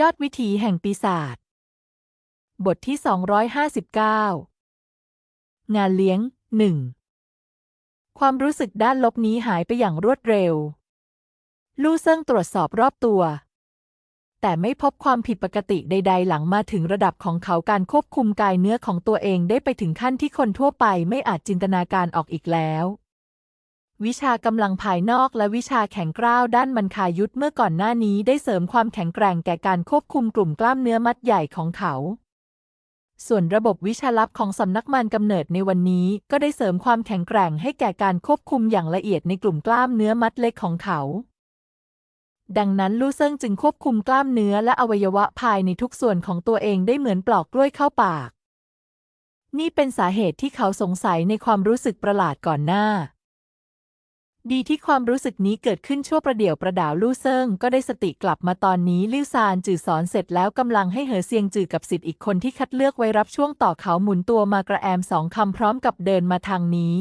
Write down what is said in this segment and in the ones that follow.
ยอดวิถีแห่งปีศาจ บทที่ 259 งานเลี้ยงหนึ่ง ความรู้สึกด้านลบนี้หายไปอย่างรวดเร็ว ลู่เซิ่งตรวจสอบรอบตัว แต่ไม่พบความผิดปกติใด ๆ หลังมาถึงระดับของเขาการควบคุมกายเนื้อของตัวเองได้ไปถึงขั้นที่คนทั่วไปไม่อาจจินตนาการออกอีกแล้ว วิชากำลังภายนอกและวิชาแข็งกร้าวด้านมันคายุทธเมื่อก่อนหน้านี้ได้เสริมความแข็งแกร่งแก่การควบคุมกลุ่มกล้ามเนื้อมัดใหญ่ของเขา ส่วนระบบวิชาลับของสำนักมันกำเนิดในวันนี้ก็ได้เสริมความแข็งแกร่งให้แก่การควบคุมอย่างละเอียดในกลุ่มกล้ามเนื้อมัดเล็กของเขา ดังนั้นลู่เซิงจึงควบคุมกล้ามเนื้อและอวัยวะภายในทุกส่วนของตัวเองได้เหมือนปลอกกล้วยเข้าปาก นี่เป็นสาเหตุที่เขาสงสัยในความรู้สึกประหลาดก่อนหน้า ดีที่ความรู้สึกนี้เกิดขึ้นชั่วประเดี๋ยวประดาวลู่เซิงก็ได้สติกลับมาตอนนี้ลิ่วซานจือสอนเสร็จแล้วกำลังให้เหอเซียงจือกับสิทธิ์อีกคนที่คัดเลือกไว้รับช่วงต่อเขาหมุนตัวมากระแอมสองคำพร้อมกับเดินมาทางนี้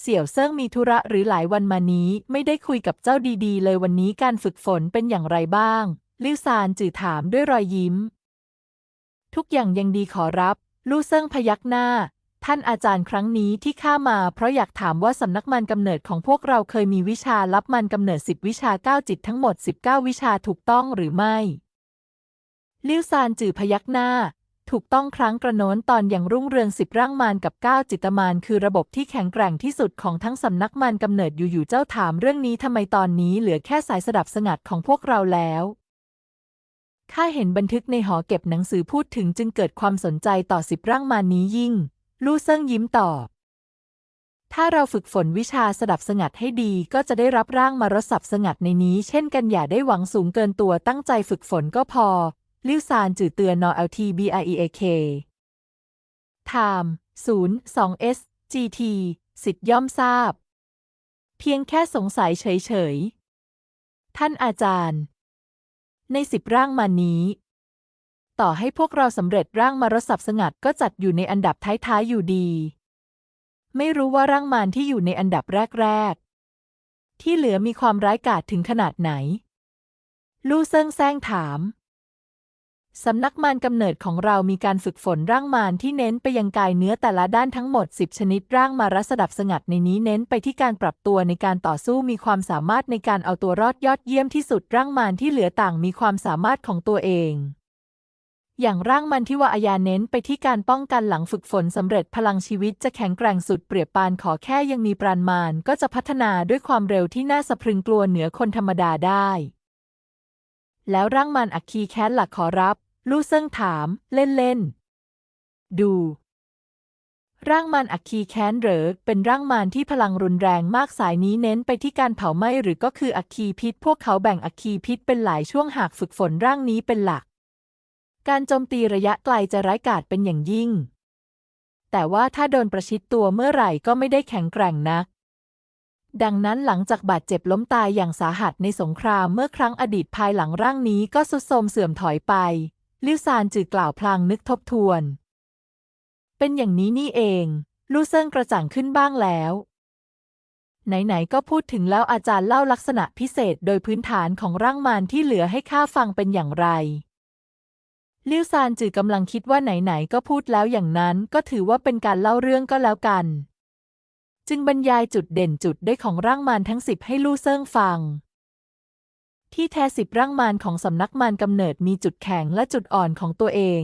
เสี่ยวเซิงมีธุระหรือหลายวันมานี้ไม่ได้คุยกับเจ้าดีๆ เลยวันนี้การฝึกฝนเป็นอย่างไรบ้างลิ่วซานจือถามด้วยรอยยิ้ม ทุกอย่างยังดีขอรับลู่เซิงพยักหน้า ท่านอาจารย์ครั้งนี้ที่ข้ามา เพราะอยากถามว่าสำนักมันกำเนิดของพวกเราเคยมีวิชาลับมันกำเนิดสิบวิชาเก้าจิตทั้งหมดสิบเก้าวิชาถูกต้องหรือไม่ลิ่วซานจือพยักหน้า ถูกต้องครั้งกระโน้นตอนอย่างรุ่งเรืองสิบร่างมารกับเก้าจิตมารคือระบบที่แข็งแกร่งที่สุดของทั้งสำนักมันกำเนิดอยู่ๆเจ้าถามเรื่องนี้ทำไมตอนนี้เหลือแค่สายสดับสงัดของพวกเราแล้วข้าเห็นบันทึกในหอเก็บหนังสือพูดถึงจึงเกิดความสนใจต่อสิบร่างมารนี้ยิ่ง ลู่เซิ่งยิ้มตอบ ถ้าเราฝึกฝนวิชาสดับสงัดให้ดีก็จะได้รับร่างมารสับสงัดในนี้ เช่นกันอย่าได้หวังสูงเกินตัวตั้งใจฝึกฝนก็พอ ลิวซานจือเตือนนอ LT BREAK ไทม์0 2 S GT สิทธิ์ย่อมทราบ เพียงแค่สงสัยเฉย ๆ ท่านอาจารย์ ในสิบร่างมานี้ ต่อให้พวกเราสำเร็จร่างมารสับสงัดก็จัดอยู่ในอันดับท้ายๆอยู่ดี ไม่รู้ว่าร่างมารที่อยู่ในอันดับแรกๆ ที่เหลือมีความร้ายกาจถึงขนาดไหน ลู่เซิงแซงถาม สำนักมารกำเนิดของเรามีการฝึกฝนร่างมารที่เน้นไปยังกายเนื้อแต่ละด้านทั้งหมด 10 ชนิดร่างมารสดับสงัดในนี้เน้นไปที่การปรับตัวในการต่อสู้มีความสามารถในการเอาตัวรอดยอดเยี่ยมที่สุดร่างมารที่เหลือต่างมีความสามารถของตัวเอง อย่างร่างมันที่ว่าอายาเน้นไปที่การป้องกันหลังฝึกฝนสำเร็จพลังชีวิตจะแข็งแกร่งสุดเปรียบปานขอแค่ยังมีปราณมารก็จะพัฒนาด้วยความเร็วที่น่าสะพรึงกลัวเหนือคนธรรมดาได้ แล้วร่างมันอัคคีแค้นหลักขอรับ ลู่เซิ่งถาม เล่นๆ ดู ร่างมารอัคคีแค้นเหรอเป็นร่างมารที่พลังรุนแรงมากสายนี้เน้นไปที่การเผาไหม้หรือก็คืออัคคีพิษ พวกเขาแบ่งอัคคีพิษเป็นหลายช่วงหากฝึกฝนร่างนี้เป็นหลัก การโจมตีระยะไกลจะร้ายกาจเป็นอย่างยิ่ง แต่ว่าถ้าโดนประชิดตัวเมื่อไหร่ก็ไม่ได้แข็งแกร่งนัก ดังนั้นหลังจากบาดเจ็บล้มตายอย่างสาหัสในสงครามเมื่อครั้งอดีตภายหลังร่างนี้ก็สุดโทมเสื่อมถอยไป ลิวซานจือกล่าวพลางนึกทบทวน เป็นอย่างนี้นี่เอง ลู่เซิงกระจ่างขึ้นบ้างแล้วไหน ๆ ก็พูดถึงแล้วอาจารย์เล่าลักษณะพิเศษโดยพื้นฐานของร่างมารที่เหลือให้ข้าฟังเป็นอย่างไร ลิวซานจือกำลังคิดว่าไหนๆก็พูดแล้วอย่างนั้นก็ถือว่าเป็นการเล่าเรื่องก็แล้วกัน จึงบรรยายจุดเด่นจุดได้อยของร่างมารทั้งสิบให้ลู่เซิงฟัง ที่แท้สิบร่างมารของสำนักมารกำเนิดมีจุดแข็งและจุดอ่อนของตัวเอง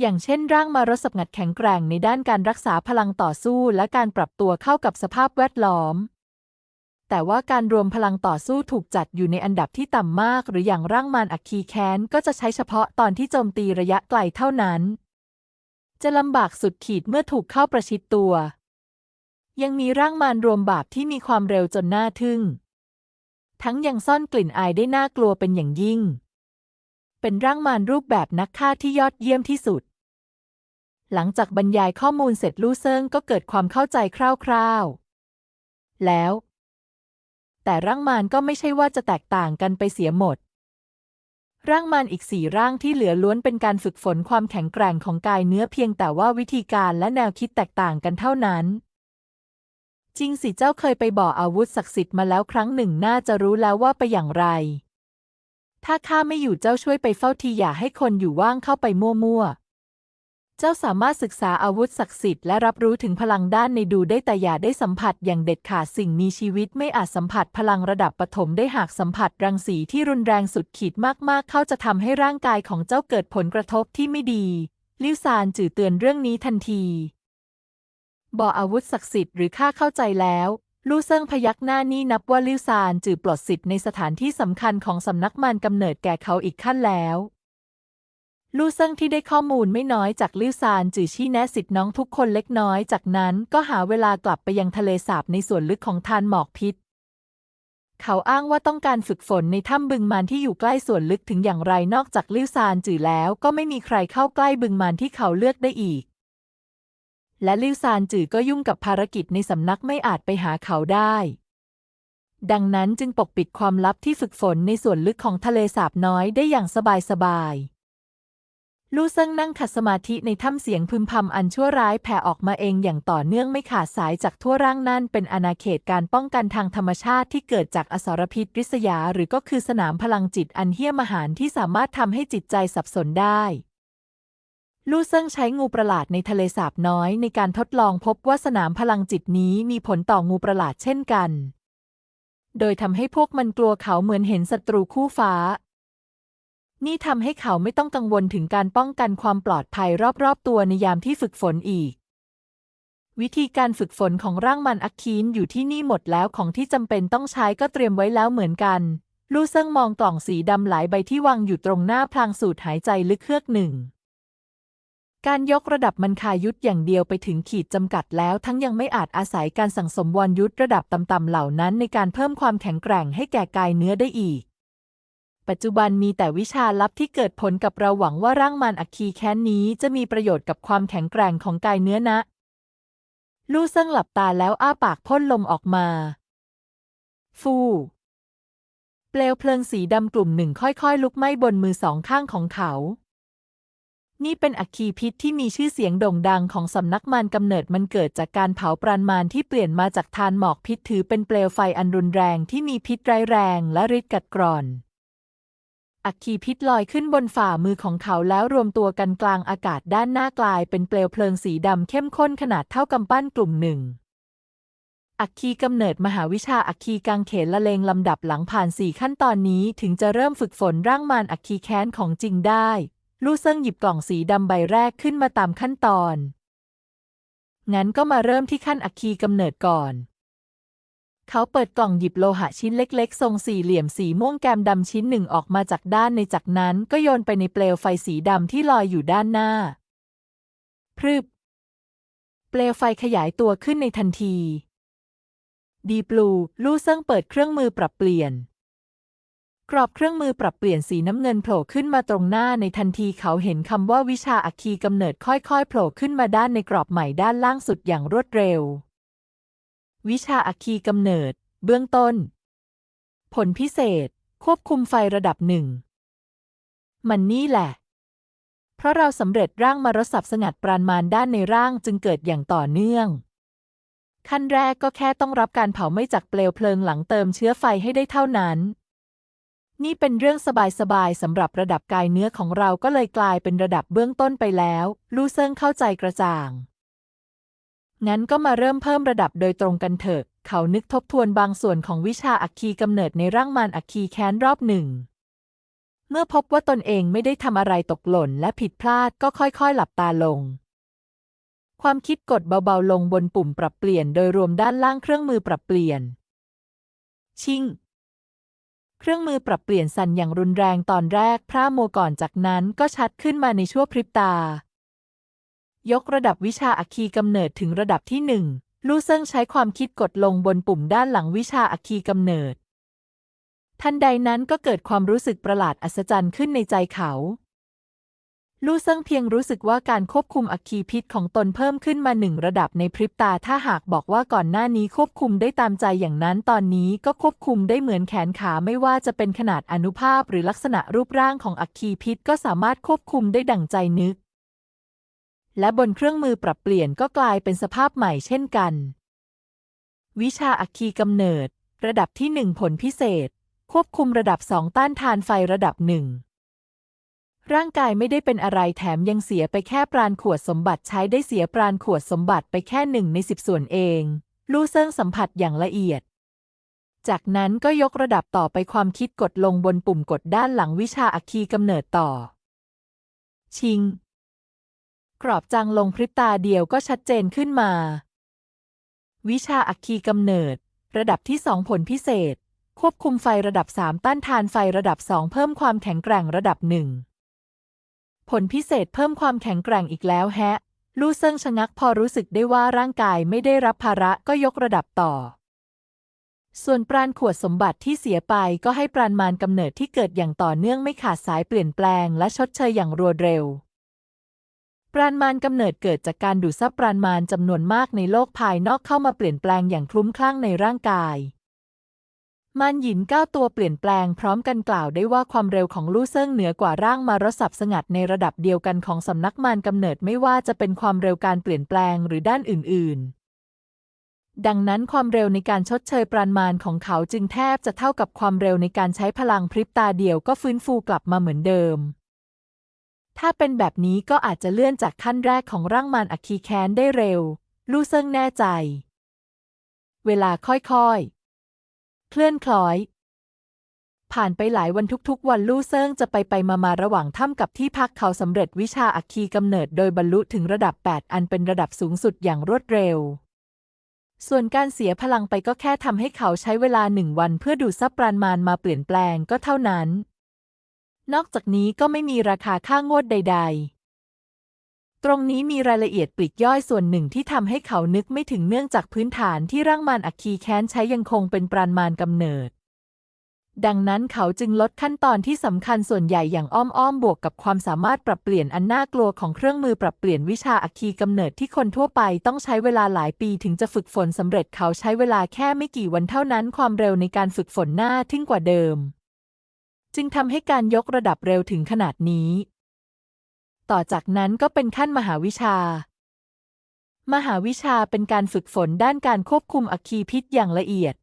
อย่างเช่นร่างมารสับงัดแข็งแกร่งในด้านการรักษาพลังต่อสู้และการปรับตัวเข้ากับสภาพแวดล้อม แต่ว่าการรวมพลังต่อสู้ถูกจัดอยู่ในอันดับที่ต่ำมาก หรืออย่างร่างมารอัคคีแค้นก็จะใช้เฉพาะตอนที่โจมตีระยะไกลเท่านั้น จะลำบากสุดขีดเมื่อถูกเข้าประชิดตัว ยังมีร่างมารรวมบาปที่มีความเร็วจนน่าทึ่ง ทั้งยังซ่อนกลิ่นอายได้น่ากลัวเป็นอย่างยิ่ง เป็นร่างมารรูปแบบนักฆ่าที่ยอดเยี่ยมที่สุด หลังจากบรรยายข้อมูลเสร็จลู่เซิงก็เกิดความเข้าใจคร่าวๆ แล้ว แต่ร่างมารก็ไม่ใช่ว่าจะแตกต่างกันไปเสียหมด ร่างมารอีกสี่ร่างที่เหลือล้วนเป็นการฝึกฝนความแข็งแกร่งของกายเนื้อเพียงแต่ว่าวิธีการและแนวคิดแตกต่างกันเท่านั้น จริงสิเจ้าเคยไปบ่ออาวุธศักดิ์สิทธิ์มาแล้วครั้งหนึ่งน่าจะรู้แล้วว่าไปอย่างไร ถ้าข้าไม่อยู่เจ้าช่วยไปเฝ้าทีอย่าให้คนอยู่ว่างเข้าไปมั่วๆ เจ้าสามารถศึกษาอาวุธศักดิ์สิทธิ์และรับรู้ถึงพลังด้านในดูได้แต่อย่าได้สัมผัสอย่างเด็ดขาดสิ่งมีชีวิตไม่อาจสัมผัสพลังระดับปฐมได้หากสัมผัสรังสีที่รุนแรงสุดขีดมากๆ เข้าจะทำให้ร่างกายของเจ้าเกิดผลกระทบที่ไม่ดีลิวซานจื่อเตือนเรื่องนี้ทันทีบอกอาวุธศักดิ์สิทธิ์หรือข้าเข้าใจแล้วลู่เซิงพยักหน้านี่นับว่าลิวซานจื่อปลดสิทธิ์ในสถานที่สำคัญของสำนักมันกำเนิดแก่เขาอีกขั้นแล้ว ลู่เซิงที่ได้ข้อมูลไม่น้อยจากลิวซานจือชี้แนะสิทธิ์น้องทุกคนเล็กน้อย จากนั้นก็หาเวลากลับไปยังทะเลสาบในส่วนลึกของทานหมอกพิษ เขาอ้างว่าต้องการฝึกฝนในถ้ำบึงมานที่อยู่ใกล้ส่วนลึกถึงอย่างไรนอกจากลิวซานจือแล้ว ก็ไม่มีใครเข้าใกล้บึงมานที่เขาเลือกได้อีก และลิวซานจือก็ยุ่งกับภารกิจในสำนักไม่อาจไปหาเขาได้ดังนั้นจึงปกปิดความลับที่ฝึกฝนในส่วนลึกของทะเลสาบน้อยได้อย่างสบายๆ ลู่เซิงนั่งขัดสมาธิในถ้ำเสียงพึมพำอันชั่วร้ายแผ่ออกมาเองอย่างต่อเนื่องไม่ขาดสายจากทั่วร่างนั่นเป็นอาณาเขตการป้องกันทางธรรมชาติที่เกิดจากอสรพิษริษยา หรือก็คือสนามพลังจิตอันเหี้ยมหานที่สามารถทำให้จิตใจสับสนได้ลู่เซิงใช้งูประหลาดในทะเลสาบน้อยในการทดลองพบว่าสนามพลังจิตนี้มีผลต่องูประหลาดเช่นกัน โดยทำให้พวกมันกลัวเขาเหมือนเห็นศัตรูคู่ฟ้า นี่ทำให้เขาไม่ต้องกังวลถึงการป้องกันความปลอดภัยรอบๆตัวในยามที่ฝึกฝนอีก วิธีการฝึกฝนของร่างมันอักคีนอยู่ที่นี่หมดแล้วของที่จำเป็นต้องใช้ก็เตรียมไว้แล้วเหมือนกัน ลู่เซิงมองกล่องสีดำหลายใบที่วางอยู่ตรงหน้าพลางสูดหายใจลึกเฮือกหนึ่งการยกระดับมันคายุทธอย่างเดียวไปถึงขีดจำกัดแล้วทั้งยังไม่อาจอาศัยการสั่งสมวรยุทธระดับต่ำๆเหล่านั้นในการเพิ่มความแข็งแกร่งให้แก่กายเนื้อได้อีก ปัจจุบันมีแต่วิชาลับที่เกิดผลกับเราหวังว่าร่างมันอัคคีแค้นนี้จะมีประโยชน์กับความแข็งแกร่งของกายเนื้อนะ ลู่เซิงหลับตาแล้วอ้าปากพ่นลมออกมา ฟูเปลวเพลิงสีดำกลุ่มหนึ่งค่อยๆ ลุกไหม้บนมือสองข้างของเขา นี่เป็นอัคคีพิษที่มีชื่อเสียงโด่งดังของสำนักมารกำเนิดมันเกิดจากการเผาปราณมารที่เปลี่ยนมาจากทานหมอกพิษถือเป็นเปลวไฟอันรุนแรงที่มีพิษร้ายแรงและฤทธิ์กัดกร่อน อัคคีพิษลอยขึ้นบนฝ่ามือของเขาแล้วรวมตัวกันกลางอากาศด้านหน้ากลายเป็นเปลวเพลิงสีดำเข้มข้นขนาดเท่ากำปั้นกลุ่มหนึ่ง อัคคีกำเนิดมหาวิชาอัคคีกังเขนละเลงลำดับหลังผ่านสี่ขั้นตอนนี้ถึงจะเริ่มฝึกฝนร่างมารอัคคีแค้นของจริงได้ ลู่เซิงหยิบกล่องสีดำใบแรกขึ้นมาตามขั้นตอน งั้นก็มาเริ่มที่ขั้นอัคคีกำเนิดก่อน เขาเปิดกล่องหยิบโลหะชิ้นเล็กๆ ทรงสี่เหลี่ยมสีม่วงแกมดำชิ้นหนึ่งออกมาจากด้านในจากนั้นก็โยนไปในเปลวไฟสีดำที่ลอยอยู่ด้านหน้า พรึบ เปลวไฟขยายตัวขึ้นในทันที ดีปลูลู่เซิงเปิดเครื่องมือปรับเปลี่ยน กรอบเครื่องมือปรับเปลี่ยนสีน้ำเงินโผล่ขึ้นมาตรงหน้าในทันทีเขาเห็นคำว่าวิชาอัคคีกำเนิดค่อยๆโผล่ขึ้นมาด้านในกรอบใหม่ด้านล่างสุดอย่างรวดเร็ว วิชาอัคคีกำเนิด เบื้องต้น ผลพิเศษ ควบคุมไฟระดับหนึ่ง มันนี่แหละ เพราะเราสำเร็จร่างมารสับสงัดปราณมารด้านในร่างจึงเกิดอย่างต่อเนื่อง ขั้นแรกก็แค่ต้องรับการเผาไหม้จากเปลวเพลิงหลังเติมเชื้อไฟให้ได้เท่านั้น นี่เป็นเรื่องสบายๆสำหรับระดับกายเนื้อของเราก็เลยกลายเป็นระดับเบื้องต้นไปแล้ว ลู่เซิงเข้าใจกระจ่าง งั้นก็มาเริ่มเพิ่มระดับโดยตรงกันเถอะ เขานึกทบทวนบางส่วนของวิชาอัคคีกำเนิดในร่างมารอัคคีแค้นรอบหนึ่ง เมื่อพบว่าตนเองไม่ได้ทำอะไรตกหล่นและผิดพลาดก็ค่อยๆ หลับตาลง ความคิดกดเบาๆลงบนปุ่มปรับเปลี่ยนโดยรวมด้านล่างเครื่องมือปรับเปลี่ยน ชิงเครื่องมือปรับเปลี่ยนสั่นอย่างรุนแรงตอนแรกพร่าโมก่อนจากนั้นก็ชัดขึ้นมาในชั่วพริบตา ยกระดับวิชาอัคคีกำเนิดถึงระดับที่หนึ่งลู่เซิงใช้ความคิดกดลงบนปุ่มด้านหลังวิชาอัคคีกำเนิด ทันใดนั้นก็เกิดความรู้สึกประหลาดอัศจรรย์ขึ้นในใจเขาลู่เซิงเพียงรู้สึกว่าการควบคุมอัคคีพิษของตนเพิ่มขึ้นมาหนึ่งระดับในพริบตาถ้าหากบอกว่าก่อนหน้านี้ควบคุมได้ตามใจอย่างนั้นตอนนี้ก็ควบคุมได้เหมือนแขนขาไม่ว่าจะเป็นขนาดอนุภาพหรือลักษณะรูปร่างของอัคคีพิษก็สามารถควบคุมได้ดั่งใจนึก และบนเครื่องมือปรับเปลี่ยนก็กลายเป็นสภาพใหม่เช่นกัน วิชาอัคคีกำเนิด ระดับที่หนึ่งผลพิเศษ ควบคุมระดับสองต้านทานไฟระดับหนึ่งร่างกายไม่ได้เป็นอะไรแถมยังเสียไปแค่ปราณขวดสมบัติใช้ได้เสียปราณขวดสมบัติไปแค่หนึ่งในสิบส่วนเอง ลู่เซิงสัมผัสอย่างละเอียด จากนั้นก็ยกระดับต่อไปความคิดกดลงบนปุ่มกดด้านหลังวิชาอัคคีกำเนิดต่อ ชิง กรอบจางลงพริบตาเดียวก็ชัดเจนขึ้นมา วิชาอัคคีกำเนิด ระดับที่สองผลพิเศษ ควบคุมไฟระดับสามต้านทานไฟระดับสองเพิ่มความแข็งแกร่งระดับหนึ่งผลพิเศษเพิ่มความแข็งแกร่งอีกแล้วแฮะ ลู่เซิงชะงักพอรู้สึกได้ว่าร่างกายไม่ได้รับภาระก็ยกระดับต่อ ส่วนปราณขวดสมบัติที่เสียไปก็ให้ปราณมารกำเนิดที่เกิดอย่างต่อเนื่องไม่ขาดสายเปลี่ยนแปลงและชดเชยอย่างรวดเร็ว ปราณมารกำเนิดเกิดจากการดูดซับปราณมารจำนวนมากในโลกภายนอกเข้ามาเปลี่ยนแปลงอย่างคลุ้มคลั่งในร่างกาย มารหยินก้าตัวเปลี่ยนแปลงพร้อมกันกล่าวได้ว่าความเร็วของลู่เซิงเหนือกว่าร่างมารสับสงัดในระดับเดียวกันของสำนักมารกำเนิดไม่ว่าจะเป็นความเร็วการเปลี่ยนแปลงหรือด้านอื่น ๆดังนั้นความเร็วในการชดเชยปราณมารของเขาจึงแทบจะเท่ากับความเร็วในการใช้พลังพริบตาเดียวก็ฟื้นฟูกลับมาเหมือนเดิม ถ้าเป็นแบบนี้ก็อาจจะเลื่อนจากขั้นแรกของร่างมารอัคคีแคนได้เร็ว ลู่เซิงแน่ใจ เวลาค่อยๆ เคลื่อนคล้อย ผ่านไปหลายวันทุกๆ วันลู่เซิงจะไปไปมามาระหว่างถ้ำกับที่พักเขาสำเร็จวิชาอัคคีกำเนิดโดยบรรลุถึงระดับ 8 อันเป็นระดับสูงสุดอย่างรวดเร็วส่วนการเสียพลังไปก็แค่ทำให้เขาใช้เวลาหนึ่งวันเพื่อดูดซับปราณมารมาเปลี่ยนแปลงก็เท่านั้น นอกจากนี้ก็ไม่มีราคาค่างวดใด ๆ ตรงนี้มีรายละเอียดปลีกย่อยส่วนหนึ่งที่ทำให้เขานึกไม่ถึงเนื่องจากพื้นฐานที่ร่างมารอัคคีแค้นใช้ยังคงเป็นปราณมารกำเนิด ดังนั้นเขาจึงลดขั้นตอนที่สำคัญส่วนใหญ่อย่างอ้อมๆบวกกับความสามารถปรับเปลี่ยนอันน่ากลัวของเครื่องมือปรับเปลี่ยนวิชาอัคคีกำเนิดที่คนทั่วไปต้องใช้เวลาหลายปีถึงจะฝึกฝนสำเร็จเขาใช้เวลาแค่ไม่กี่วันเท่านั้น ความเร็วในการฝึกฝนหน่าทึ่งกว่าเดิม จึงทำให้การยกระดับเร็วถึงขนาดนี้ ต่อจากนั้นก็เป็นขั้นมหาวิชา มหาวิชาเป็นการฝึกฝนด้านการควบคุมอัคคีพิษอย่างละเอียด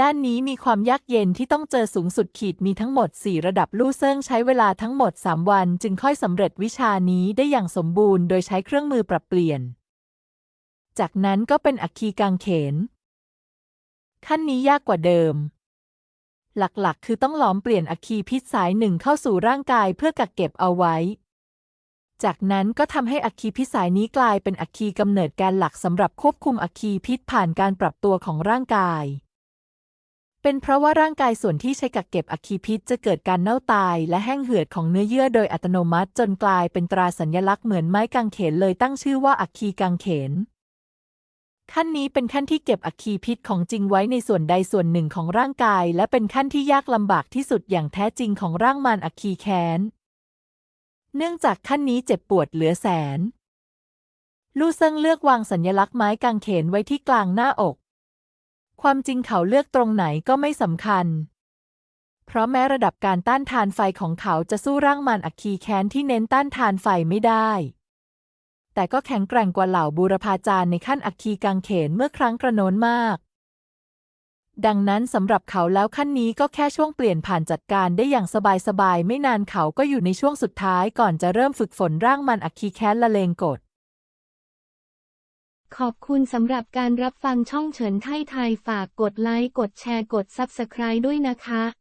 ด้านนี้มีความยากเย็นที่ต้องเจอสูงสุดขีดมีทั้งหมด 4 ระดับลู่เซิงใช้เวลาทั้งหมด 3 วัน จึงค่อยสำเร็จวิชานี้ได้อย่างสมบูรณ์โดยใช้เครื่องมือปรับเปลี่ยน จากนั้นก็เป็นอัคคีกางเขน ขั้นนี้ยากกว่าเดิม หลักๆ คือต้องหลอมเปลี่ยนอคีพิษสายหนึ่งเข้าสู่ร่างกายเพื่อกักเก็บเอาไว้ จากนั้นก็ทำให้อคีพิษสายนี้กลายเป็นอคีกำเนิดแกนหลักสำหรับควบคุมอคีพิษผ่านการปรับตัวของร่างกาย เป็นเพราะว่าร่างกายส่วนที่ใช้กักเก็บอคีพิษจะเกิดการเน่าตายและแห้งเหือดของเนื้อเยื่อโดยอัตโนมัติจนกลายเป็นตราสัญลักษณ์เหมือนไม้กางเขนเลยตั้งชื่อว่าอคีกางเขน ขั้นนี้เป็นขั้นที่เก็บอัคคีพิษของจริงไว้ในส่วนใดส่วนหนึ่งของร่างกาย และเป็นขั้นที่ยากลำบากที่สุดอย่างแท้จริงของร่างมารอัคคีแค้น เนื่องจากขั้นนี้เจ็บปวดเหลือแสน ลู่เซิงเลือกวางสัญลักษณ์ไม้กางเขนไว้ที่กลางหน้าอก ความจริงเขาเลือกตรงไหนก็ไม่สำคัญ เพราะแม้ระดับการต้านทานไฟของเขาจะสู้ร่างมารอัคคีแค้นที่เน้นต้านทานไฟไม่ได้ แต่ก็แข็งแกร่งกว่าเหล่าบูรพาจารย์ในขั้นอัคคีกางเขนเมื่อครั้งกระโน้นมาก ดังนั้นสำหรับเขาแล้วขั้นนี้ก็แค่ช่วงเปลี่ยนผ่านจัดการได้อย่างสบายๆไม่นานเขาก็อยู่ในช่วงสุดท้ายก่อนจะเริ่มฝึกฝนร่างมันอัคคีแค้นละเลงกฎขอบคุณสำหรับการรับฟังช่องเฉินไทยไทยฝากกดไลค์ กดแชร์ กด Subscribe ด้วยนะคะ